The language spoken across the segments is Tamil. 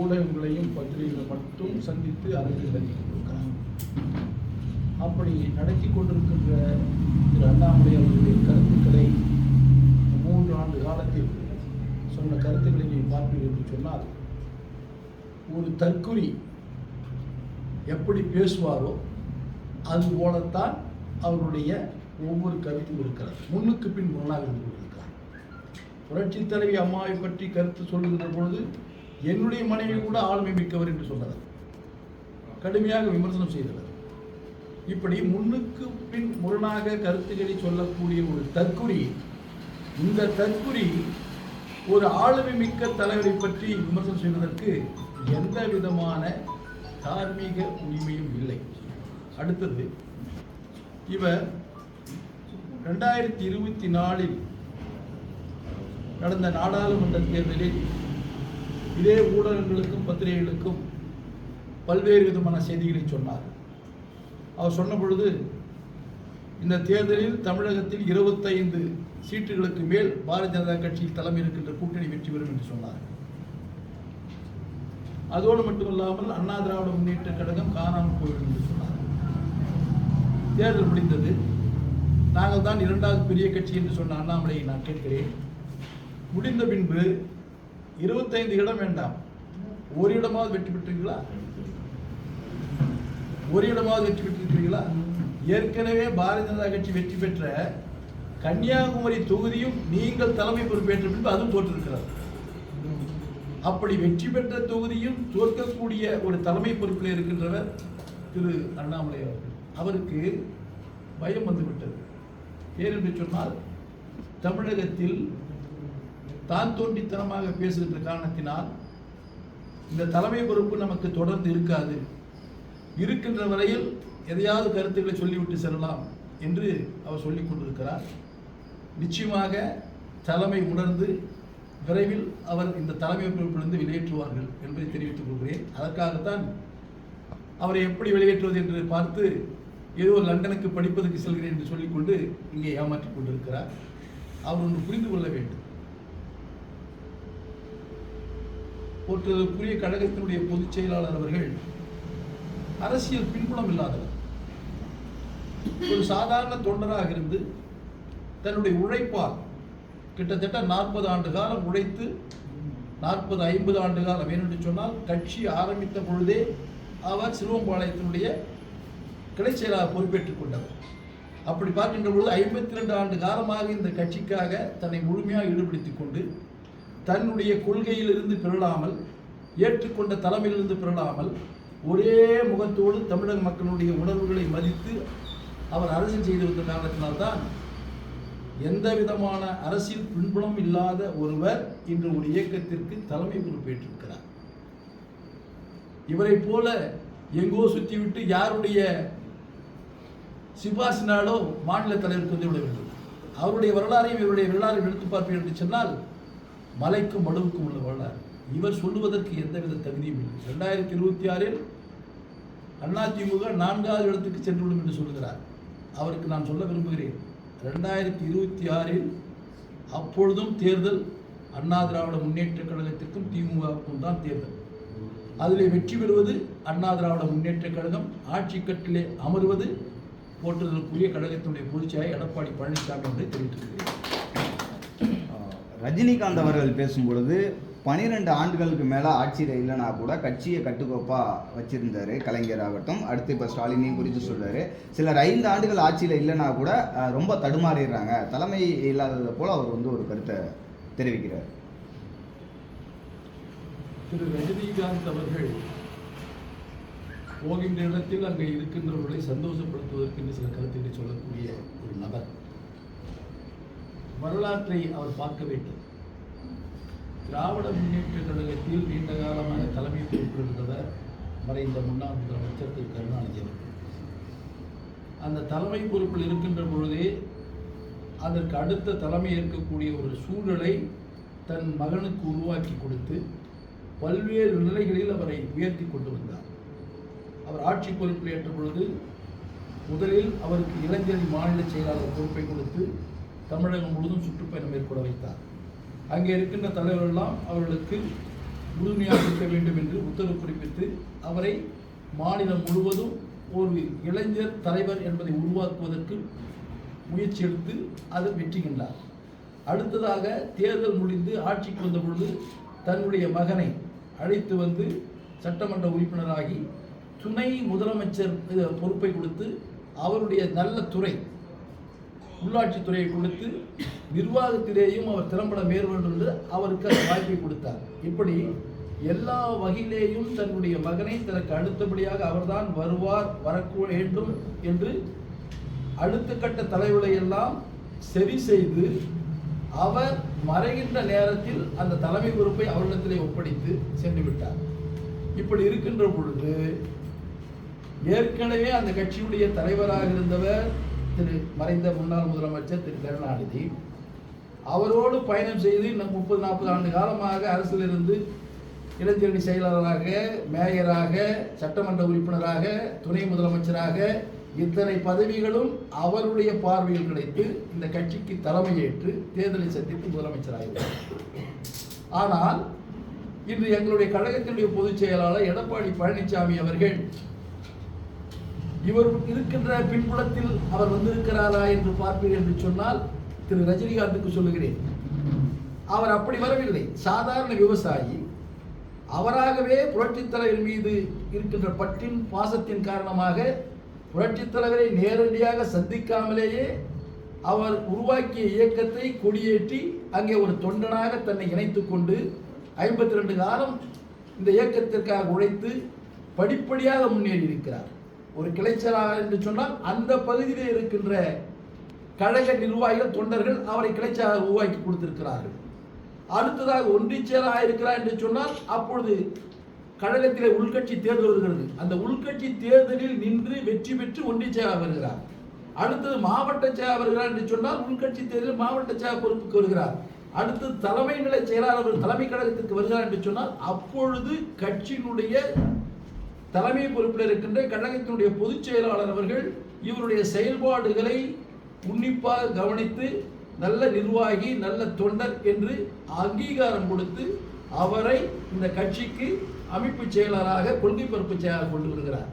ஊடகங்களையும் பத்திரிகைகளை மட்டும் சந்தித்து அரங்கில் நடத்தி கொண்டிருக்கிறார் அப்படி நடத்தி கொண்டிருக்கின்ற திரு அண்ணாமலை அவர்களுடைய கருத்துக்களை மூன்று ஆண்டு காலத்தில் சொன்ன கருத்துக்களை நீங்கள் பார்ப்பீர்கள் என்று சொன்னால் ஒரு தற்குறி எப்படி பேசுவாரோ அது போலத்தான் அவருடைய ஒவ்வொரு கருத்தும் இருக்கிறது. முன்னுக்கு பின் முன்னாக இருந்து கொண்டிருக்கிறார். புரட்சி தலைவி அம்மாவை பற்றி கருத்து சொல்லுகின்ற பொழுது என்னுடைய மனைவி கூட ஆளுமை மிக்கவர் என்று சொன்னவர். கடுமையாக விமர்சனம் செய்தவர். இப்படி முன்னுக்கு பின் முரணாக கருத்துக்களை சொல்லக்கூடிய ஒரு தற்குறி இந்த தற்குறி ஒரு ஆளுமை மிக்க தலைவரை பற்றி விமர்சனம் செய்வதற்கு எந்த விதமான தார்மீக உரிமையும் இல்லை. அடுத்தது இவர் ரெண்டாயிரத்தி இருபத்தி நாலில் நடந்த நாடாளுமன்ற தேர்தலில் இதே ஊடகங்களுக்கும் பத்திரிகைகளுக்கும் பல்வேறு விதமான செய்திகளை சொன்னார். அவர் சொன்ன பொழுது இந்த தேர்தலில் தமிழகத்தில் இருபத்தைந்து சீட்டுகளுக்கு மேல் பாரதிய ஜனதா கட்சியில் தலைமை இருக்கின்ற கூட்டணி வெற்றி பெறும் என்று சொன்னார். அதோடு மட்டுமல்லாமல் அண்ணா திராவிட முன்னேற்ற கழகம் காணாமல் போய்விடும் என்று சொன்னார். தேர்தல் முடிந்தது. நாங்கள் தான் இரண்டாவது பெரிய கட்சி என்று சொன்ன அண்ணாமலையை நான் கேட்கிறேன். முடிந்த பின்பு இருபத்தைந்து இடம் வேண்டாம். ஒரு இடமாவது வெற்றி பெற்றீங்களா ஒரு இடமாவது வெற்றி பெற்றிருக்கிறீர்களா? ஏற்கனவே பாரதிய ஜனதா கட்சி வெற்றி பெற்ற கன்னியாகுமரி தொகுதியும் நீங்கள் தலைமை பொறுப்பேற்ற பின்பு அதுவும் தோற்றிருக்கிறது அப்படி வெற்றி பெற்ற தொகுதியும் தோற்கக்கூடிய ஒரு தலைமை பொறுப்பில் இருக்கின்றவர் திரு அண்ணாமலை அவர்கள். அவருக்கு பயம் வந்துவிட்டது. ஏனென்று சொன்னால் தமிழகத்தில் தான் தோன்றித்தனமாக பேசுகின்ற காரணத்தினால் இந்த தலைமை பொறுப்பு நமக்கு தொடர்ந்து இருக்காது. இருக்கின்ற வரையில் எதையாவது கருத்துக்களை சொல்லிவிட்டு செல்லலாம் என்று அவர் சொல்லிக் கொண்டிருக்கிறார். நிச்சயமாக தலைமை உணர்ந்து விரைவில் அவர் இந்த தலைமை பொறுப்பிலிருந்து வெளியேற்றுவார்கள் என்பதை தெரிவித்துக் கொள்கிறேன். அதற்காகத்தான் அவரை எப்படி வெளியேற்றுவது என்று பார்த்து ஏதோ லண்டனுக்கு படிப்பதற்கு செல்கிறேன் என்று சொல்லிக்கொண்டு இங்கே ஏமாற்றிக் கொண்டிருக்கிறார். அவர் ஒன்று புரிந்து கொள்ள வேண்டும். போற்றுவதற்குரிய கழகத்தினுடைய பொதுச் செயலாளர் அவர்கள் அரசியல் பின்புலம் இல்லாதவர். ஒரு சாதாரண தொண்டராக இருந்து தன்னுடைய உழைப்பால் கிட்டத்தட்ட நாற்பது ஆண்டு காலம் உழைத்து நாற்பது ஐம்பது ஆண்டு காலம் ஏனென்று சொன்னால் கட்சி ஆரம்பித்த பொழுதே அவர் சிறுவம்பாளையத்தினுடைய கிளை செயலாளர் பொறுப்பேற்றுக் கொண்டவர். அப்படி பார்க்கின்ற பொழுது ஐம்பத்தி ரெண்டு ஆண்டு காலமாக இந்த கட்சிக்காக தன்னை முழுமையாக ஈடுபடுத்திக் கொண்டு தன்னுடைய கொள்கையிலிருந்து பிறழாமல் ஏற்றுக்கொண்ட தலைமையிலிருந்து பிறழாமல் ஒரே முகத்தோடு தமிழக மக்களுடைய உணர்வுகளை மதித்து அவர் அரசியல் செய்து வந்த காரணத்தினால்தான் எந்த விதமான அரசியல் பின்புலம் இல்லாத ஒருவர் இன்று ஒரு இயக்கத்திற்கு தலைமை பொறுப்பேற்றிருக்கிறார். இவரை போல எங்கோ சுற்றிவிட்டு யாருடைய சிபாசினாலோ மாநில தலைவருக்கு வந்து விட வேண்டும். அவருடைய வரலாறையும் இவருடைய வரலாறையும் எடுத்து பார்ப்பீர்கள் என்று சொன்னால் மலைக்கும் மடுவுக்கும் உள்ள வரலாறு. இவர் சொல்லுவதற்கு எந்தவித தகுதியும் இல்லை. ரெண்டாயிரத்தி இருபத்தி ஆறில் அதிமுக நான்காவது இடத்துக்கு சென்றுவிடும் என்று சொல்கிறார் அவருக்கு நான் சொல்ல விரும்புகிறேன். ரெண்டாயிரத்தி இருபத்தி ஆறில் அப்பொழுதும் தேர்தல் அண்ணா திராவிட முன்னேற்ற கழகத்திற்கும் திமுகவுக்கும் தான் தேர்தல். அதில் வெற்றி பெறுவது அண்ணா திராவிட முன்னேற்ற கழகம் ஆட்சி கட்டிலே அமர்வது போற்றுதலுக்குரிய கழகத்தினுடைய பொதுச்சாயை எடப்பாடி பழனிசாமி என்று தெரிவித்திருக்கிறேன் ரஜினிகாந்த் அவர்கள் பேசும்பொழுது பனிரெண்டு ஆண்டுகளுக்கு மேலே ஆட்சியில் இல்லைனா கூட கட்சியை கட்டுக்கோப்பாக வச்சுருந்தார் கலைஞர் ஆகட்டும். அடுத்து இப்போ ஸ்டாலினையும் குறித்து சொல்கிறார் சிலர் ஐந்து ஆண்டுகள் ஆட்சியில் இல்லைனா கூட ரொம்ப தடுமாறிடுறாங்க. தலைமை இல்லாததை போல் அவர் வந்து ஒரு கருத்தை தெரிவிக்கிறார். திரு ரஜினிகாந்த் அவர்கள் போகின்ற இடத்தில் அங்கே இருக்கின்றவர்களை சந்தோஷப்படுத்துவதற்கு என்று சில கருத்துக்களை சொல்லக்கூடிய ஒரு நபர். வரலாற்றை அவர் பார்க்க வேண்டும். திராவிட முன்னேற்ற கழகத்தில் நீண்ட காலமாக தலைமை பொறுப்பிருந்தவர் மறைந்த முன்னாள் முதலமைச்சர் திரு. கருணாநிதி அவர்கள் அந்த தலைமை பொறுப்பில் இருக்கின்ற பொழுதே அதற்கு அடுத்த தலைமை ஏற்கக்கூடிய ஒரு சூழலை தன் மகனுக்கு உருவாக்கி கொடுத்து பல்வேறு நிலைகளில் அவரை உயர்த்தி கொண்டு வந்தார். அவர் ஆட்சி பொறுப்பில் ஏற்ற பொழுது முதலில் அவருக்கு இளைஞர் மாநில செயலாளர் பொறுப்பை கொடுத்து தமிழகம் முழுவதும் சுற்றுப்பயணம் மேற்கொள்ள வைத்தார். அங்கே இருக்கின்ற தலைவரெல்லாம் அவர்களுக்கு உறுதுணையாக இருக்க வேண்டும் என்று உத்தரவு பிறப்பித்து அவரை மாநிலம் முழுவதும் ஒரு இளைஞர் தலைவர் என்பதை உருவாக்குவதற்கு முயற்சி எடுத்து அதை வெற்றிகின்றார் அடுத்ததாக தேர்தல் முடிந்து ஆட்சிக்கு வந்த பொழுது தன்னுடைய மகனை அழைத்து வந்து சட்டமன்ற உறுப்பினராகி துணை முதலமைச்சர் பொறுப்பை கொடுத்து அவருடைய நல்ல துறை உள்ளாட்சித்துறையை கொடுத்து நிர்வாகத்திலேயும் அவர் திறம்பட மேற்கொண்டு வந்து என்று அவருக்கு அந்த வாய்ப்பை கொடுத்தார். இப்படி எல்லா வகையிலேயும் தன்னுடைய மகனை தனக்கு அடுத்தபடியாக அவர்தான் வருவார் வரக்கூ வேண்டும் என்று அடுத்த கட்ட தலைவர்களை எல்லாம் சரி செய்து அவர் மறைகின்ற நேரத்தில் அந்த தலைமை பொறுப்பை அவரிடத்திலே ஒப்படைத்து சென்று விட்டார். இப்படி இருக்கின்ற பொழுது ஏற்கனவே அந்த கட்சியுடைய தலைவராக இருந்தவர் திரு மறைந்த முன்னாள் முதலமைச்சர் திரு. கருணாநிதி அவரோடு பயணம் செய்து இன்னும் முப்பது நாற்பது ஆண்டு காலமாக அரசிலிருந்து இளைஞரணி செயலாளராக மேயராக சட்டமன்ற உறுப்பினராக துணை முதலமைச்சராக இத்தனை பதவிகளும் அவருடைய பார்வையில் கிடைத்து இந்த கட்சிக்கு தலைமையேற்று தேர்தலை சந்தித்து முதலமைச்சராகிறார் ஆனால் இன்று எங்களுடைய கழகத்தினுடைய பொதுச் செயலாளர் எடப்பாடி பழனிசாமி அவர்கள் இவர் இருக்கின்ற பின்புலத்தில் அவர் வந்திருக்கிறாரா என்று பார்ப்பீர்கள் என்று சொன்னால் திரு ரஜினிகாந்துக்கு சொல்லுகிறேன். அவர் அப்படி வரவில்லை. சாதாரண விவசாயி அவராகவே புரட்சித் தலைவர் மீது இருக்கின்ற பற்றின் பாசத்தின் காரணமாக புரட்சித் தலைவரை நேரடியாக சந்திக்காமலேயே அவர் உருவாக்கிய இயக்கத்தை கொடியேற்றி அங்கே ஒரு தொண்டனாக தன்னை இணைத்து கொண்டு ஐம்பத்தி ரெண்டு காலம் இந்த இயக்கத்திற்காக உழைத்து படிப்படியாக முன்னேறி இருக்கிறார் ஒரு கிளைச்சலாக என்று சொன்னால் அந்த பகுதியிலே இருக்கின்ற கழக நிர்வாகிகள் தொண்டர்கள் அவரை கிளைச்சலாக உருவாக்கி கொடுத்திருக்கிறார்கள். அடுத்ததாக ஒன்றிச்செயலாக இருக்கிறார் என்று சொன்னால் அப்பொழுது கழகத்திலே உள்கட்சி தேர்தல் வருகிறது. அந்த உள்கட்சி தேர்தலில் நின்று வெற்றி பெற்று ஒன்றிச்செயலாக வருகிறார். அடுத்தது மாவட்ட செயலாளர் வருகிறார் என்று சொன்னால் உள்கட்சி தேர்தலில் மாவட்ட செயலாளர் பொறுப்புக்கு வருகிறார். அடுத்து தலைமை நிலை செயலாளர் தலைமை கழகத்திற்கு வருகிறார் என்று சொன்னால் அப்பொழுது கட்சியினுடைய தலைமை பொறுப்பில் இருக்கின்ற கழகத்தினுடைய பொதுச் செயலாளர் அவர்கள் இவருடைய செயல்பாடுகளை உன்னிப்பாக கவனித்து நல்ல நிர்வாகி நல்ல தொண்டர் என்று அங்கீகாரம் கொடுத்து அவரை இந்த கட்சிக்கு அமைப்பு செயலாளராக கொள்கை பொறுப்பு செயலாளர் கொண்டு வருகிறார்.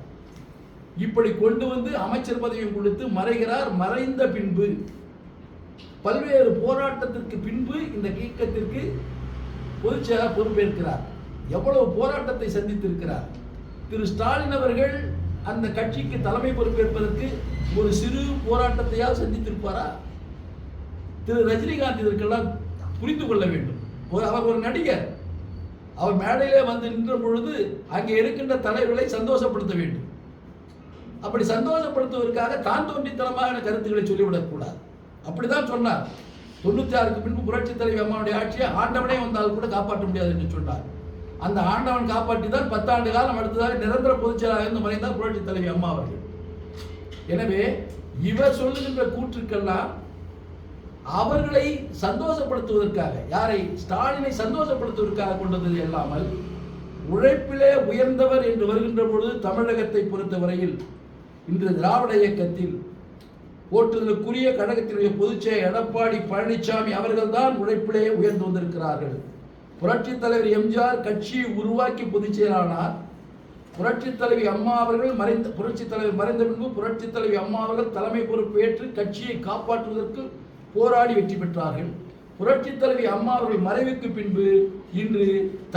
இப்படி கொண்டு வந்து அமைச்சர் பதவியும் கொடுத்து மறைகிறார். மறைந்த பின்பு பல்வேறு போராட்டத்திற்கு பின்பு இந்த இயக்கத்திற்கு பொதுச் செயலாளர் பொறுப்பேற்கிறார். எவ்வளவு போராட்டத்தை சந்தித்திருக்கிறார். திரு ஸ்டாலின் அவர்கள் அந்த கட்சிக்கு தலைமை பொறுப்பேற்பதற்கு ஒரு சிறு போராட்டத்தையாவது சந்தித்திருப்பாரா? திரு ரஜினிகாந்த் இதற்கெல்லாம் புரிந்து கொள்ள வேண்டும். ஒரு- அவர் ஒரு நடிகர். அவர் மேடையிலே வந்து நின்ற பொழுது அங்கே இருக்கின்ற தலைவர்களை சந்தோஷப்படுத்த வேண்டும். அப்படி சந்தோஷப்படுத்துவதற்காக தான் தோன்றித்தனமான கருத்துக்களை சொல்லிவிடக்கூடாது அப்படிதான் சொன்னார். தொண்ணூத்தி ஆறுக்கு பின்பு புரட்சி தலைவி அம்மாவுடைய ஆட்சியை ஆண்டவனே வந்தால் கூட காப்பாற்ற முடியாது என்று சொன்னார். அந்த ஆண்டவன் காப்பாற்றி தான் பத்தாண்டு காலம் அடுத்ததாக நிரந்தர பொதுச்செயலாளர் இருந்து மறைந்தார் புரட்சி தலைவி அம்மா அவர்கள். எனவே இவர் சொல்லுகின்ற கூற்றுக்கெல்லாம் அவர்களை சந்தோஷப்படுத்துவதற்காக யாரை? ஸ்டாலினை சந்தோஷப்படுத்துவதற்காக கொண்டது இல்லாமல் உழைப்பிலே உயர்ந்தவர் என்று வருகின்ற பொழுது தமிழகத்தை பொறுத்தவரையில் இன்று திராவிட இயக்கத்தில் போற்றுதலுக்குரிய கழகத்தினுடைய பொதுச்செயலர் எடப்பாடி பழனிசாமி அவர்கள்தான் உழைப்பிலே உயர்ந்து வந்திருக்கிறார்கள். புரட்சித் தலைவர் எம்ஜிஆர் கட்சியை உருவாக்கி பொதுச் செயலானார் புரட்சி தலைவி அம்மா அவர்கள் மறைந்த புரட்சித் தலைவர் மறைந்த பின்பு புரட்சி தலைவி அம்மா அவர்கள் தலைமை பொறுப்பேற்று கட்சியை காப்பாற்றுவதற்கு போராடி வெற்றி பெற்றார்கள். புரட்சித் தலைவி அம்மா அவர்கள் மறைவுக்கு பின்பு இன்று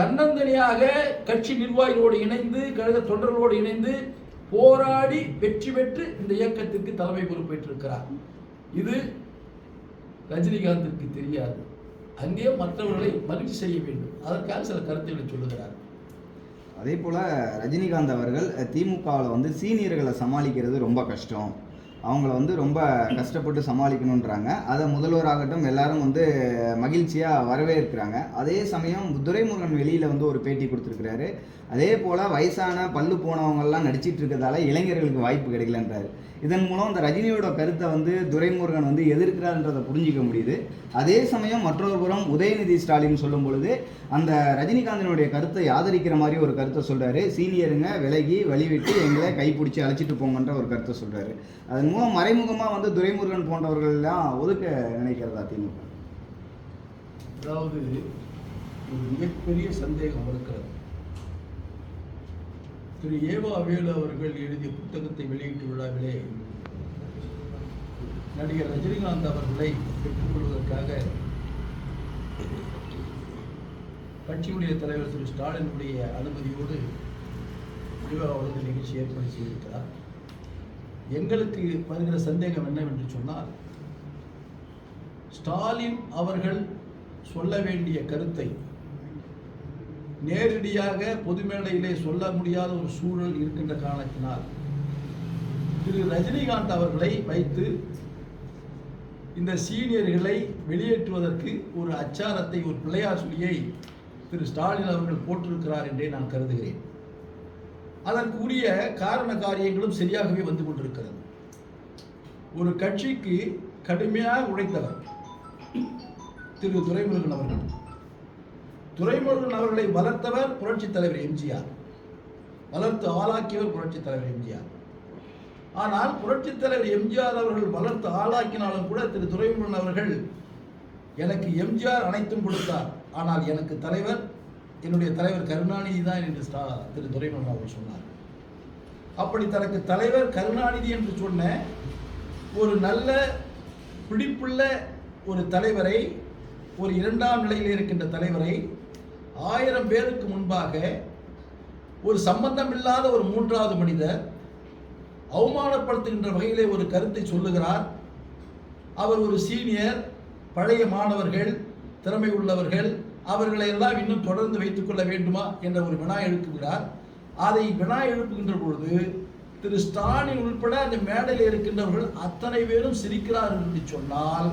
தன்னந்தனியாக கட்சி நிர்வாகிகளோடு இணைந்து கழக தொண்டர்களோடு இணைந்து போராடி வெற்றி பெற்று இந்த இயக்கத்திற்கு தலைமை பொறுப்பேற்றிருக்கிறார். இது ரஜினிகாந்திற்கு தெரியாது. அங்கே மற்றவர்களை மகிழ்ச்சி செய்ய வேண்டும். அதற்காக சில கருத்துக்களை சொல்லுகிறார். அதே போல் ரஜினிகாந்த் அவர்கள் திமுகவில் வந்து சீனியர்களை சமாளிக்கிறது ரொம்ப கஷ்டம். அவங்கள வந்து ரொம்ப கஷ்டப்பட்டு சமாளிக்கணுன்றாங்க அதை முதல்வராகட்டும் எல்லாரும் வந்து மகிழ்ச்சியாக வரவேற்கிறாங்க. அதே சமயம் துரைமுருகன் வெளியில் வந்து ஒரு பேட்டி கொடுத்துருக்கிறாரு. அதே போல் வயசான பல்லு போனவங்கள்லாம் நடிச்சிட்டு இருக்கிறதால இளைஞர்களுக்கு வாய்ப்பு கிடைக்கலன்றாரு. இதன் மூலம் இந்த ரஜினியோட கருத்தை வந்து துரைமுருகன் வந்து எதிர்க்கிறார்ன்றதை புரிஞ்சிக்க முடியுது. அதே சமயம் மற்றொரு புறம் உதயநிதி ஸ்டாலின் சொல்லும் பொழுது அந்த ரஜினிகாந்தினுடைய கருத்தை ஆதரிக்கிற மாதிரி ஒரு கருத்தை சொல்கிறாரு சீனியருங்க விலகி வழிவிட்டு எங்களை கைப்பிடிச்சி அழைச்சிட்டு போங்கன்ற ஒரு கருத்தை சொல்கிறாரு அதன் மூலம் மறைமுகமாக வந்து துரைமுருகன் போன்றவர்கள் எல்லாம் ஒதுக்க நினைக்கிறதா திமுக? அதாவது ஒரு மிகப்பெரிய சந்தேகம் இருக்கிறது. திரு ஏவா வேலு அவர்கள் எழுதிய புத்தகத்தை வெளியிட்டு விழாவிலே நடிகர் ரஜினிகாந்த் அவர்களை பெற்றுக்கொள்வதற்காக கட்சியுடைய தலைவர் திரு ஸ்டாலினுடைய அனுமதியோடு விவாக நிகழ்ச்சி ஏற்பாடு செய்திருக்கிறார். எங்களுக்கு வருகிற சந்தேகம் என்னவென்று சொன்னால் ஸ்டாலின் அவர்கள் சொல்ல வேண்டிய கருத்தை நேரடியாக பொது மேடையிலே சொல்ல முடியாத ஒரு சூழல் இருக்கின்ற காரணத்தினால் திரு ரஜினிகாந்த் அவர்களை வைத்து இந்த சீனியர்களை வெளியேற்றுவதற்கு ஒரு அச்சாரத்தை ஒரு பிள்ளையார் சொல்லியை திரு ஸ்டாலின் அவர்கள் போட்டிருக்கிறார் என்றே நான் கருதுகிறேன். அதற்குரிய காரண காரியங்களும் சரியாகவே வந்து கொண்டிருக்கிறது. ஒரு கட்சிக்கு கடுமையாக உழைத்தவர் திரு துரைமுருகன் அவர்கள். துறைமுருகன் அவர்களை வளர்த்தவர் புரட்சித் தலைவர் எம்ஜிஆர். வளர்த்து ஆளாக்கியவர் புரட்சித் தலைவர் எம்ஜிஆர். ஆனால் புரட்சித் தலைவர் எம்ஜிஆர் அவர்கள் வளர்த்து ஆளாக்கினாலும் கூட திரு துரைமுருகன் அவர்கள் எனக்கு எம்ஜிஆர் அனைத்தும் கொடுத்தார். ஆனால் எனக்கு தலைவர் என்னுடைய தலைவர் கருணாநிதி தான் என்று ஸ்டா திரு துரைமுருகன் அவர்கள் சொன்னார். அப்படி தனக்கு தலைவர் கருணாநிதி என்று சொன்ன ஒரு நல்ல பிடிப்புள்ள ஒரு தலைவரை ஒரு இரண்டாம் நிலையில் இருக்கின்ற தலைவரை ஆயிரம் பேருக்கு முன்பாக ஒரு சம்பந்தமில்லாத ஒரு மூன்றாவது மனிதர் அவமானப்படுத்துகின்ற வகையிலே ஒரு கருத்தை சொல்லுகிறார். அவர் ஒரு சீனியர் பழைய மாணவர்கள் திறமை உள்ளவர்கள் அவர்களை எல்லாம் இன்னும் தொடர்ந்து வைத்துக் கொள்ள வேண்டுமா என்ற ஒரு வினா எழுப்புகிறார். அதை வினா எழுப்புகின்ற பொழுது திரு ஸ்டாலின் உள்பட அந்த மேடையில் இருக்கின்றவர்கள் அத்தனை பேரும் சிரிக்கிறார்கள் என்று சொன்னால்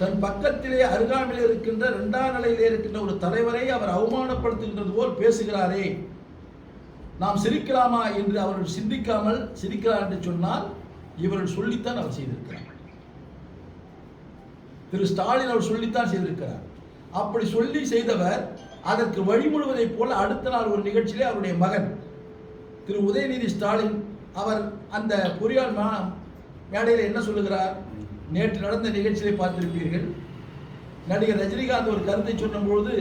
தன் பக்கத்திலே அருகாமையில் இருக்கின்ற இரண்டாம் நிலையிலே இருக்கின்ற ஒரு தலைவரை அவர் அவமானப்படுத்துகின்றது போல் பேசுகிறாரே. நாம் சிரிக்கலாமா என்று அவர்கள் சிந்திக்காமல் சிரிக்கிறார் என்று சொன்னால் இவர்கள் சொல்லித்தான் அவர் செய்திருக்கிறார். திரு ஸ்டாலின் அவர் சொல்லித்தான் செய்திருக்கிறார். அப்படி சொல்லி செய்தவர் அதற்கு வழிமுழுவதை போல அடுத்த நாள் ஒரு நிகழ்ச்சியிலே அவருடைய மகன் திரு உதயநிதி ஸ்டாலின் அவர் அந்த பொறியால் மேடையில் என்ன சொல்லுகிறார்? நேற்று நடந்த நிகழ்ச்சியை பார்த்திருப்பீர்கள். நடிகர் ரஜினிகாந்த் ஒரு கருத்தை சொன்னபோது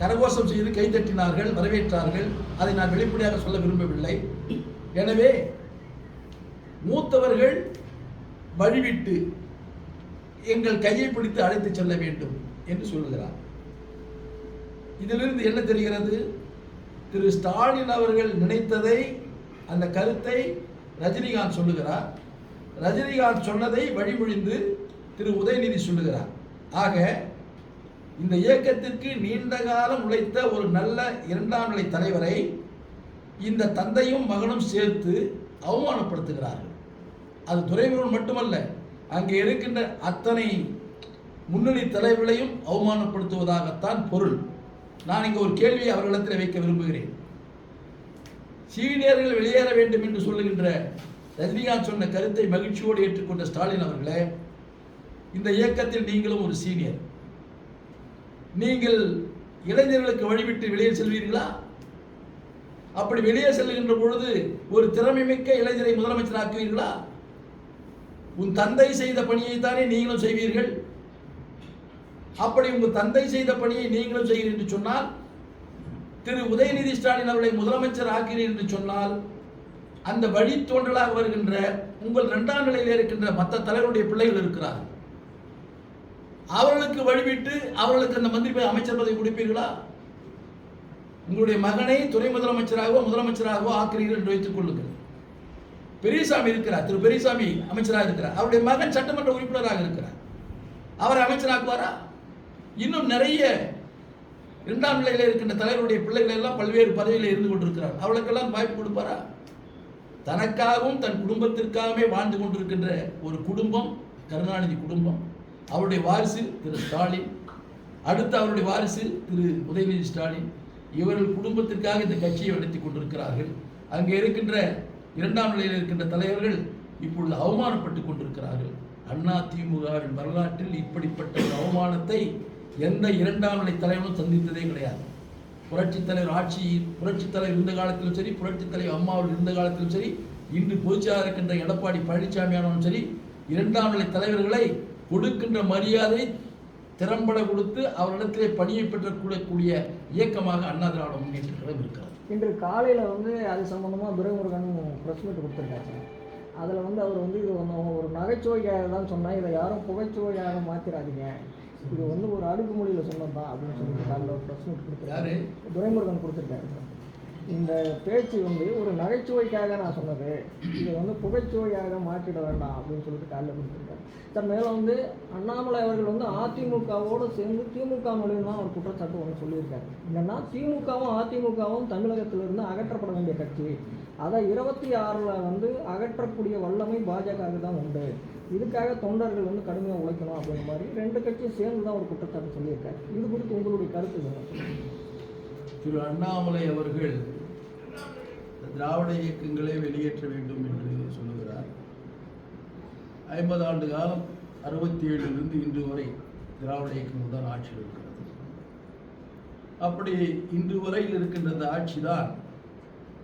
கரகோஷம் செய்து கைதட்டினார்கள் வரவேற்றார்கள். அதை நான் வெளிப்படையாக சொல்ல விரும்பவில்லை. எனவே மூத்தவர்கள் வழிவிட்டு எங்கள் கையை பிடித்து அழைத்து செல்ல வேண்டும் என்று சொல்லுகிறார் இதிலிருந்து என்ன தெரிகிறது? திரு ஸ்டாலின் அவர்கள் நினைத்ததை அந்த கருத்தை ரஜினிகாந்த் சொல்லுகிறார். ரஜினிகாந்த் சொன்னதை வழிமொழிந்து திரு உதயநிதி சொல்லுகிறார். ஆக இந்த இயக்கத்திற்கு நீண்ட காலம் உழைத்த ஒரு நல்ல இரண்டாம் நிலை தலைவரை இந்த தந்தையும் மகனும் சேர்த்து அவமானப்படுத்துகிறார்கள். அது துறைமுருகன் மட்டுமல்ல அங்கே இருக்கின்ற அத்தனை முன்னணி தலைவர்களையும் அவமானப்படுத்துவதாகத்தான் பொருள். நான் இங்கே ஒரு கேள்வியை அவர்களிடத்தில் வைக்க விரும்புகிறேன். சீனியர்கள் வெளியேற வேண்டும் என்று சொல்லுகின்ற ரஜினிகாந்த் சொன்ன கருத்தை மகிழ்ச்சியோடு ஏற்றுக்கொண்ட ஸ்டாலின் அவர்களே இந்த இயக்கத்தில் நீங்களும் ஒரு சீனியர். நீங்கள் இளைஞர்களுக்கு வழிவிட்டு வெளியே செல்வீர்களா? அப்படி வெளியே செல்கின்ற பொழுது ஒரு திறமை மிக்க இளைஞரை முதலமைச்சர் ஆக்குவீர்களா உன் தந்தை செய்த பணியை தானே நீங்களும் செய்வீர்கள்? அப்படி உங்கள் தந்தை செய்த பணியை நீங்களும் செய்கிறீர்கள் என்று சொன்னால் திரு. உதயநிதி ஸ்டாலின் அவர்களை முதலமைச்சர் ஆக்கிறீர்கள் என்று சொன்னால் அந்த வழி தோன்றலாக வருகின்ற உங்கள் இரண்டாம் நிலையில் இருக்கின்ற மற்ற தலைவருடைய பிள்ளைகள் இருக்கிறார்கள். அவர்களுக்கு வழிவிட்டு அவர்களுக்கு அந்த மந்திரி அமைச்சர் பதவி கொடுப்பீர்களா? உங்களுடைய மகனை துணை முதலமைச்சராகவோ முதலமைச்சராகவோ ஆக்குறீர்கள் என்று வைத்துக் கொள்ளுங்கள். பெரியசாமி இருக்கிறார் திரு பெரியசாமி அமைச்சராக இருக்கிறார். அவருடைய மகன் சட்டமன்ற உறுப்பினராக இருக்கிறார். அவர் அமைச்சராக்குவாரா? இன்னும் நிறைய இரண்டாம் நிலையில் இருக்கின்ற தலைவருடைய பிள்ளைகள் எல்லாம் பல்வேறு பதவியில் இருந்து கொண்டிருக்கிறார். அவளுக்கெல்லாம் வாய்ப்பு கொடுப்பாரா? தனக்காகவும் தன் குடும்பத்திற்காகவே வாழ்ந்து கொண்டிருக்கின்ற ஒரு குடும்பம் கருணாநிதி குடும்பம். அவருடைய வாரிசு திரு ஸ்டாலின். அடுத்து அவருடைய வாரிசு திரு உதயநிதி ஸ்டாலின். இவர்கள் குடும்பத்திற்காக இந்த கட்சியை நடத்தி கொண்டிருக்கிறார்கள். அங்கே இருக்கின்ற இரண்டாம் நிலையில் இருக்கின்ற தலைவர்கள் இப்பொழுது அவமானப்பட்டு கொண்டிருக்கிறார்கள். அண்ணா திமுகவின் வரலாற்றில் இப்படிப்பட்ட ஒரு அவமானத்தை எந்த இரண்டாம் நிலை தலைவரும் சந்தித்ததே கிடையாது. புரட்சித் தலைவர் ஆட்சி புரட்சித் தலைவர் இருந்த காலத்திலும் சரி புரட்சித் தலைவர் அம்மாவில் இருந்த காலத்திலும் சரி இன்று பொதுச்சாளர் இருக்கின்ற எடப்பாடி பழனிசாமி ஆனாலும் சரி இரண்டாம் நிலை தலைவர்களை கொடுக்கின்ற மரியாதை திறம்பட கொடுத்து அவரிடத்திலே பணியை பெற்றக்கூடக்கூடிய இயக்கமாக அண்ணா திராவிட முன்னேற்ற கழகம் இருக்கிறது. இன்று காலையில் வந்து அது சம்மந்தமாக துரைமுருகன் ப்ரெஸ் மீட் கொடுத்துருக்காரு. அதில் வந்து அவர் வந்து இது ஒன்று ஒரு நகைச்சுவைக்காக தான் சொன்னால் இதை யாரும் புகைச்சுவையாக மாற்றிடாதீங்க இது வந்து ஒரு அடுக்குமொழியில் சொன்னது தான் அப்படின்னு சொல்லிட்டு காலையில் ஒரு மீட் கொடுத்துருக்காரு. துரைமுருகன் கொடுத்துருக்காரு. இந்த பேச்சு வந்து ஒரு நகைச்சுவைக்காக நான் சொன்னது. இதை வந்து புகைச்சுவையாக மாற்றிட வேண்டாம் அப்படின்னு சொல்லிட்டு காலையில் கொடுத்துருக்காரு. சார் மேலும் வந்து அண்ணாமலை அவர்கள் வந்து அதிமுகவோடு சேர்ந்து திமுக மூலியம் தான் ஒரு குற்றச்சாட்டு ஒன்று சொல்லியிருக்காரு. என்னன்னா திமுகவும் அதிமுகவும் தமிழகத்திலிருந்து அகற்றப்பட வேண்டிய கட்சி. அதை இருபத்தி ஆறில் வந்து அகற்றக்கூடிய வல்லமை பாஜகவுக்கு தான் உண்டு. இதுக்காக தொண்டர்கள் வந்து கடுமையாக உழைக்கணும் அப்படின்ற மாதிரி ரெண்டு கட்சியும் சேர்ந்து தான் ஒரு குற்றச்சாட்டு சொல்லியிருக்காரு. இது குறித்து உங்களுடைய கருத்து என்ன? திரு அண்ணாமலை அவர்கள் திராவிட இயக்கங்களை வெளியேற்ற வேண்டும் என்று சொல்லுகிறார். ஐம்பது ஆண்டு காலம் அறுபத்தி ஏழிலிருந்து இன்று வரை திராவிட இயக்கங்கள் தான் ஆட்சியில் இருக்கிறது. அப்படி இன்று வரையில் இருக்கின்ற அந்த ஆட்சி தான்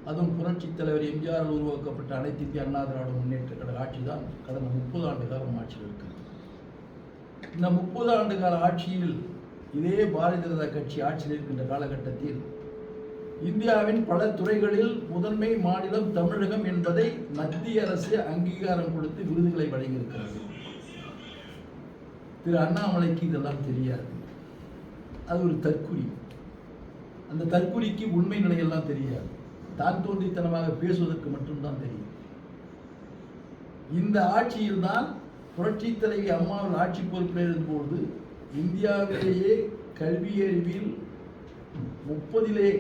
அதுவும் புரட்சித் தலைவர் எம்ஜிஆர் உருவாக்கப்பட்ட அனைத்து இந்திய அண்ணா திராவிட முன்னேற்ற கழக ஆட்சி தான் கடந்த முப்பது ஆண்டு காலம் ஆட்சியில் இருக்கிறது. இந்த முப்பது ஆண்டு கால ஆட்சியில் இதே பாரதிய ஜனதா கட்சி ஆட்சியில் இருக்கின்ற காலகட்டத்தில் இந்தியாவின் பல துறைகளில் முதன்மை மாநிலம் தமிழகம் என்பதை மத்திய அரசு அங்கீகாரம் கொடுத்து விருதுகளை வழங்கியிருக்கிறது. திரு அண்ணாமலைக்கு இதெல்லாம் தெரியாது. அது ஒரு தற்குறி. அந்த தற்குறிக்கு உண்மை நிலையெல்லாம் தெரியாது. தான் தோன்றித்தனமாக பேசுவதற்கு மட்டும்தான் தெரியும். இந்த ஆட்சியில்தான் புரட்சி தலைவி அம்மாவில் ஆட்சி பொறுப்பில் இருந்தபோது இந்தியாவிலேயே கல்வியறிவில் முப்பதிலே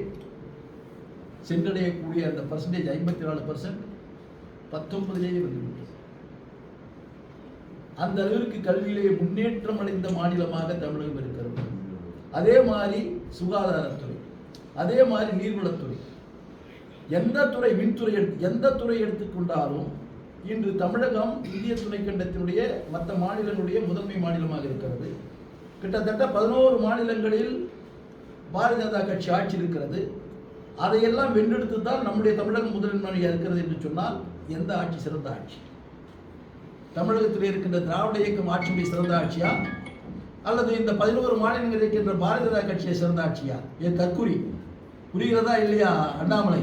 சென்றடையக்கூடிய அந்த பர்சன்டேஜ் ஐம்பத்தி நாலு பர்சன்ட் பத்தொன்பதிலேயே வந்துவிட்டது. அந்த அளவிற்கு கல்வியிலேயே முன்னேற்றம் அடைந்த மாநிலமாக தமிழகம் இருக்கிறது. அதே மாதிரி சுகாதாரத்துறை அதே மாதிரி நீர்வளத்துறை எந்த துறை மின்துறை எடுத்து எந்த துறை எடுத்துக்கொண்டாலும் இன்று தமிழகம் இந்திய துணைக்கண்டத்தினுடைய மற்ற மாநிலங்களுடைய முதன்மை மாநிலமாக இருக்கிறது. கிட்டத்தட்ட பதினோரு மாநிலங்களில் பாரதிய ஜனதா கட்சி ஆட்சி இருக்கிறது. அதையெல்லாம் வென்றெடுத்து தான் நம்முடைய தமிழகம் முதன்மையாக இருக்கிறது என்று சொன்னால் எந்த ஆட்சி சிறந்த ஆட்சி? தமிழகத்தில் இருக்கின்ற திராவிட இயக்கம் ஆட்சியுடைய சிறந்த ஆட்சியா? அல்லது இந்த பதினோரு மாநிலங்கள் இருக்கின்ற பாரதிய ஜனதா கட்சியை சிறந்த ஆட்சியா? என் தற்குறி. புரிகிறதா இல்லையா அண்ணாமலை?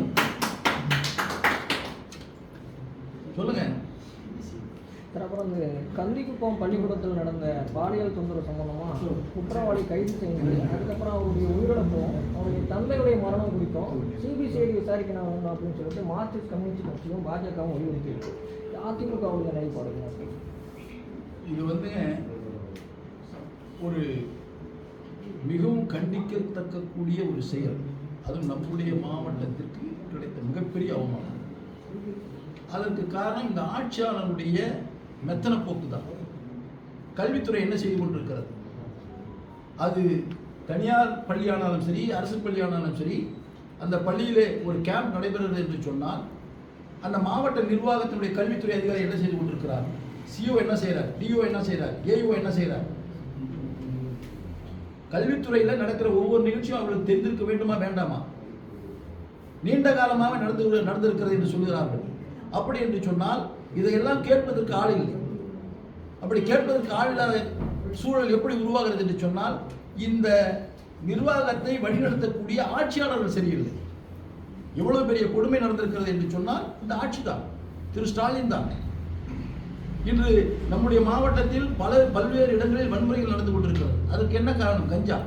இந்த கந்திக்குப்பம் பள்ளிக்கூடத்தில் நடந்த பாலியல் தொந்தரவு சம்பந்தமாக குற்றவாளி கைது செய்யுது அதுக்கப்புறம் அவருடைய உயிரிழப்பும் அவருடைய தந்தையுடைய மரணம் குறித்தும் சிபிசிஐடி விசாரிக்கணும் வேண்டும் அப்படின்னு சொல்லிட்டு மார்க்சிஸ்ட் கம்யூனிஸ்ட் கட்சியும் பாஜகவும் வலியுறுத்தியிருக்கு அதிமுகவுடைய நிலைப்பாடுங்க இது வந்து ஒரு மிகவும் கண்டிக்கத்தக்க கூடிய ஒரு செயல். அதுவும் நம்முடைய மாவட்டத்திற்கு கிடைத்த மிகப்பெரிய அவமானம். அதற்கு காரணம் இந்த ஆட்சியாளருடைய மெத்தன போக்கு தான். கல்வித்துறை என்ன செய்து கொண்டிருக்கிறது? அது தனியார் பள்ளியானாலும் சரி அரசு பள்ளியானாலும் சரி அந்த பள்ளியிலே ஒரு கேம்ப் நடைபெறுகிறது என்று சொன்னால் அந்த மாவட்ட நிர்வாகத்தினுடைய கல்வித்துறை அதிகாரி என்ன செய்து கொண்டிருக்கிறார்? சிஓ என்ன செய்கிறார் டிஓ என்ன செய்கிறார் ஏஓ என்ன செய்கிறார் கல்வித்துறையில் நடக்கிற ஒவ்வொரு நிகழ்ச்சியும் அவர்களுக்கு தெரிந்திருக்க வேண்டுமா வேண்டாமா? நீண்ட காலமாக நடந்து நடந்திருக்கிறது என்று சொல்கிறார்கள் அப்படி என்று சொன்னால் இதையெல்லாம் கேட்பதற்கு ஆள் இல்லை. அப்படி கேட்பதற்கு ஆள் இல்லாத சூழல் எப்படி உருவாகிறது என்று சொன்னால் இந்த நிர்வாகத்தை வழிநடத்தக்கூடிய ஆட்சியாளர்கள் சரியில்லை. எவ்வளவு பெரிய கொடுமை நடந்திருக்கிறது என்று சொன்னால் இந்த ஆட்சி தான். திரு ஸ்டாலின் தான். இன்று நம்முடைய மாவட்டத்தில் பல பல்வேறு இடங்களில் வன்முறைகள் நடந்து கொண்டிருக்கிறது. அதற்கு என்ன காரணம்? கஞ்சா.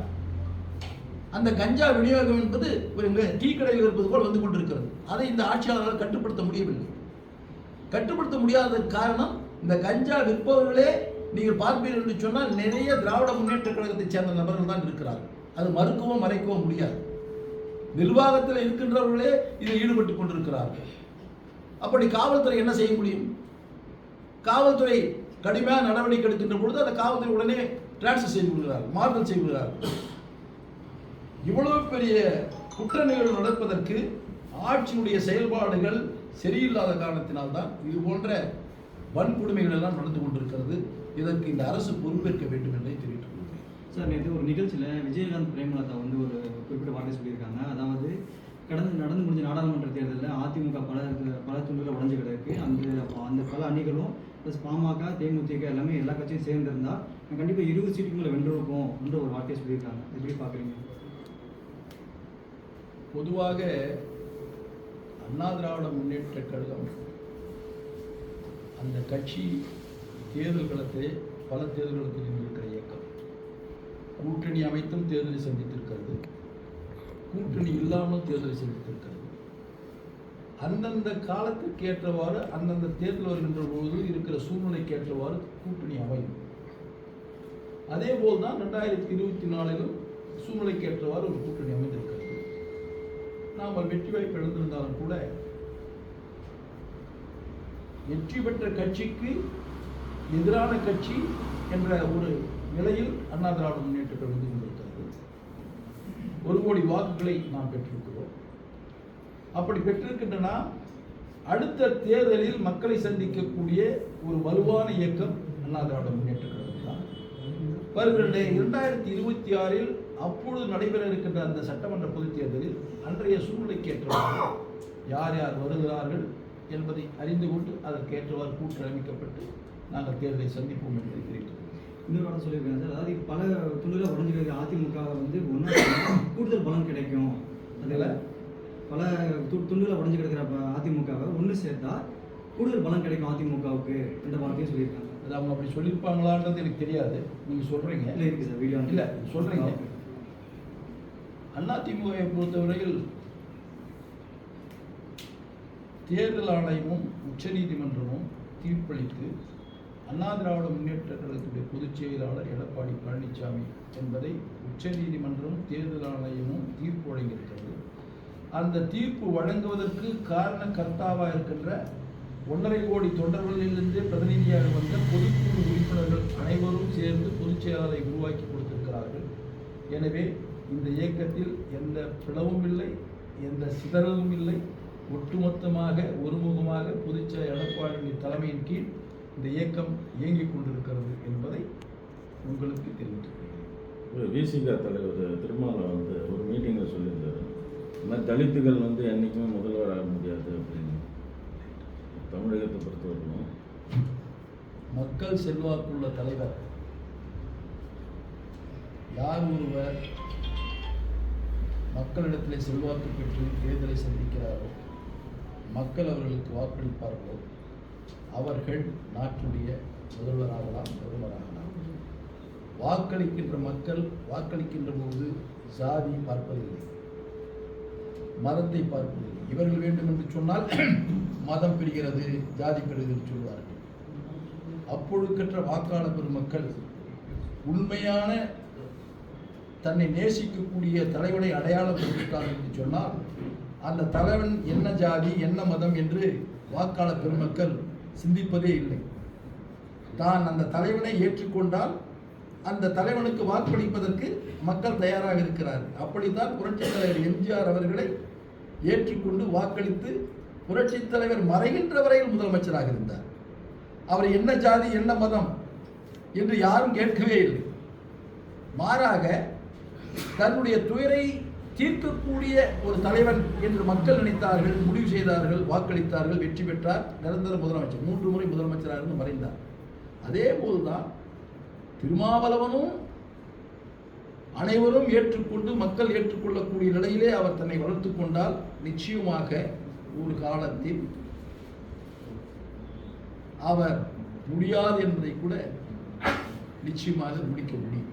அந்த கஞ்சா விநியோகம் என்பது ஒரு டீ கடையில் இருப்பது போல் வந்து கொண்டிருக்கிறது. அதை இந்த ஆட்சியாளரால் கட்டுப்படுத்த முடியவில்லை. கட்டுப்படுத்த முடியாததற்கு காரணம் இந்த கஞ்சா விற்பவர்களே நீங்கள் பார்ப்பீர்கள் என்று சொன்னால் நிறைய திராவிட முன்னேற்ற கழகத்தைச் சேர்ந்த நபர்கள் தான் இருக்கிறார்கள். அது மறுக்கவும் மறைக்கவும் முடியாது. நிர்வாகத்தில் இருக்கின்றவர்களே இதில் ஈடுபட்டு கொண்டிருக்கிறார்கள். அப்படி காவல்துறை என்ன செய்ய முடியும்? காவல்துறை கடுமையான நடவடிக்கை எடுக்கின்ற பொழுது அந்த காவல்துறை உடனே டிரான்ஸ்ஃபர் செய்து விடுகிறார்கள் மாறுதல் செய்து விடுகிறார்கள். இவ்வளவு பெரிய குற்ற நிகழ்வு நடப்பதற்கு ஆட்சியுடைய செயல்பாடுகள் சரியில்லாத காரணத்தினால்தான் இது போன்ற வன்கொடுமைகள் எல்லாம் நடந்து கொண்டிருக்கிறது. இதற்கு இந்த அரசு பொறுப்பேற்க வேண்டும் என்பதை தெரிவித்துக் கொள்கிறேன். சார் நேற்று ஒரு நிகழ்ச்சியில் விஜயகாந்த் பிரேமலதா வந்து ஒரு குறிப்பிட்ட வார்த்தை சொல்லியிருக்காங்க. அதாவது கடந்து நடந்து முடிஞ்ச நாடாளுமன்ற தேர்தலில் அதிமுக பல பல துண்டுகளை உடஞ்சு கிடக்கு. அந்த அந்த பல அணிகளும் ப்ளஸ் பாமக தேமுதிக எல்லாமே எல்லா கட்சியும் சேர்ந்திருந்தா கண்டிப்பாக இருபது சீட்டுக்கு மேலே வென்றிருப்போம் என்ற ஒரு வார்த்தையை சொல்லியிருக்காங்க. எப்படி பார்க்குறீங்க? பொதுவாக அண்ணா திராவிட முன்னேற்ற கழகம். அந்த கட்சி தேர்தல் களத்திலே பல தேர்தல்களுக்கு நின்றிருக்கிற இயக்கம். கூட்டணி அமைத்தும் தேர்தலை சந்தித்திருக்கிறது. கூட்டணி இல்லாமல் தேர்தலை சந்தித்திருக்கிறது. அந்தந்த காலத்துக்கு ஏற்றவாறு அந்தந்த தேர்தல் வருகின்ற பொழுது இருக்கிற சூழ்நிலைக்கு ஏற்றவாறு கூட்டணி அமையும். அதே போல் தான் ரெண்டாயிரத்தி இருபத்தி நாலிலும் சூழ்நிலைக்கு ஏற்றவாறு ஒரு கூட்டணி அமைந்தது. நாம் வெற்றி வாய்ப்பு இழந்திருந்தாலும் கூட வெற்றி பெற்ற கட்சிக்கு எதிரான கட்சி என்ற ஒரு நிலையில் அண்ணா திராவிட முன்னேற்ற கழகம் கொண்டிருக்கிறது ஒரு கோடி வாக்குகளை நாம் பெற்றிருக்கிறோம். அப்படி பெற்றிருக்கின்றன அடுத்த தேர்தலில் மக்களை சந்திக்கக்கூடிய ஒரு வலுவான இயக்கம் அண்ணா திராவிட முன்னேற்ற வருகின்ற இரண்டாயிரத்தி இருபத்தி ஆறில் அப்பொழுது நடைபெற இருக்கின்ற அந்த சட்டமன்ற பொதுத் தேர்தலில் அன்றைய சூழ்நிலைக்கு ஏற்றவாறு யார் யார் வருகிறார்கள் என்பதை அறிந்து கொண்டு அதற்கேற்றவாறு கூட்டு அமைக்கப்பட்டு நாங்கள் தேர்தலை சந்திப்போம் என்பதை தெரிவித்துக் கொள்கிறேன். இன்னொரு வார்த்தை சொல்லியிருக்காங்க சார். அதாவது பல துண்டுல உடஞ்சிருக்கிற அதிமுக வந்து ஒன்றா கூடுதல் பலம் கிடைக்கும். அதில் பல து துண்டுல உடஞ்சு கிடக்கிற அதிமுகவை ஒன்று சேர்த்தா கூடுதல் பலம் கிடைக்கும் அதிமுகவுக்கு என்ற வார்த்தையும் சொல்லியிருக்காங்க. அது அவங்க அப்படி சொல்லியிருப்பாங்களான்றது எனக்கு தெரியாது. நீங்கள் சொல்கிறீங்க இல்லை இருக்கு சார் வீடியோ இல்ல, சொல்றீங்க. அதிமுகவை பொறுத்தவரையில் தேர்தல் ஆணையமும் உச்சநீதிமன்றமும் தீர்ப்பளித்து அண்ணா திராவிட முன்னேற்ற கழகத்துடைய பொதுச் செயலாளர் எடப்பாடி பழனிசாமி என்பதை உச்சநீதிமன்றமும் தேர்தல் ஆணையமும் தீர்ப்பு வழங்கியிருக்கிறது. அந்த தீர்ப்பு வழங்குவதற்கு காரண கர்த்தாவாக இருக்கின்ற ஒன்றரை கோடி தொண்டர்களிலிருந்து பிரதிநிதியாக வந்த பொதுக்குழு உறுப்பினர்கள் அனைவரும் சேர்ந்து பொதுச் செயலாளரை உருவாக்கி கொடுத்திருக்கிறார்கள். எனவே இந்த இயக்கத்தில் எந்த பிளவும் இல்லை எந்த சிதறலும் இல்லை. ஒட்டுமொத்தமாக ஒருமுகமாக பொதுச் எடப்பாடி தலைமையின் கீழ் இந்த இயக்கம் இயங்கிக் கொண்டிருக்கிறது என்பதை உங்களுக்கு தெரிவித்துக்கிறேன் விசிகா தலைவர் திருமாவளவன் வந்து ஒரு மீட்டிங்கில் சொல்லியிருந்தார். இந்த தலித்துகள் வந்து என்றைக்குமே முதல்வர் ஆக முடியாது அப்படின்னு. தமிழகத்தை பொறுத்தவரைக்கும் மக்கள் செல்வாக்குள்ள தலைவர். யார் ஒருவர் மக்களிடத்தில் செல்வாக்கு பெற்று தேர்தலை சந்திக்கிறாரோ மக்கள் அவர்களுக்கு வாக்களிப்பார்களோ அவர்கள் நாட்டுடைய முதல்வராகலாம் பிரதமராகலாம். வாக்களிக்கின்ற மக்கள் வாக்களிக்கின்ற போது சாதி பார்ப்பதில்லை. மதத்தை பார்ப்பதில்லை. இவர்கள் வேண்டும் என்று சொன்னால் மதம் பிரிகிறது ஜாதி பிரிகிறது என்று சொல்வார்கள். அப்பொழுக்கற்ற வாக்காளர் பெருமக்கள் உண்மையான தன்னை நேசிக்கக்கூடிய தலைவனை அடையாளம் பெற்றுட்டார் என்று சொன்னால் அந்த தலைவன் என்ன ஜாதி என்ன மதம் என்று வாக்காளர் பெருமக்கள் சிந்திப்பதே இல்லை. தான் அந்த தலைவனை ஏற்றுக்கொண்டால் அந்த தலைவனுக்கு வாக்களிப்பதற்கு மக்கள் தயாராக இருக்கிறார்கள். அப்படித்தான் புரட்சித் தலைவர் எம்ஜிஆர் அவர்களை ஏற்றுக்கொண்டு வாக்களித்து புரட்சித் தலைவர் மறைகின்ற வரையில் முதலமைச்சராக இருந்தார். அவர் என்ன ஜாதி என்ன மதம் என்று யாரும் கேட்கவே இல்லை. மாறாக தன்னுடைய துயரை தீர்க்கக்கூடிய ஒரு தலைவன் என்று மக்கள் நினைத்தார்கள் முடிவு செய்தார்கள் வாக்களித்தார்கள் வெற்றி பெற்றார் நிரந்தர முதலமைச்சர் மூன்று முறை முதலமைச்சராக இருந்து மறைந்தார். அதே போல்தான் திருமாவளவனும் அனைவரும் ஏற்றுக்கொண்டு மக்கள் ஏற்றுக்கொள்ளக்கூடிய நிலையிலே அவர் தன்னை வளர்த்து கொண்டால் நிச்சயமாக ஒரு காலத்தில் அவர் முடியாது என்பதை கூட நிச்சயமாக முடிக்க முடியும்.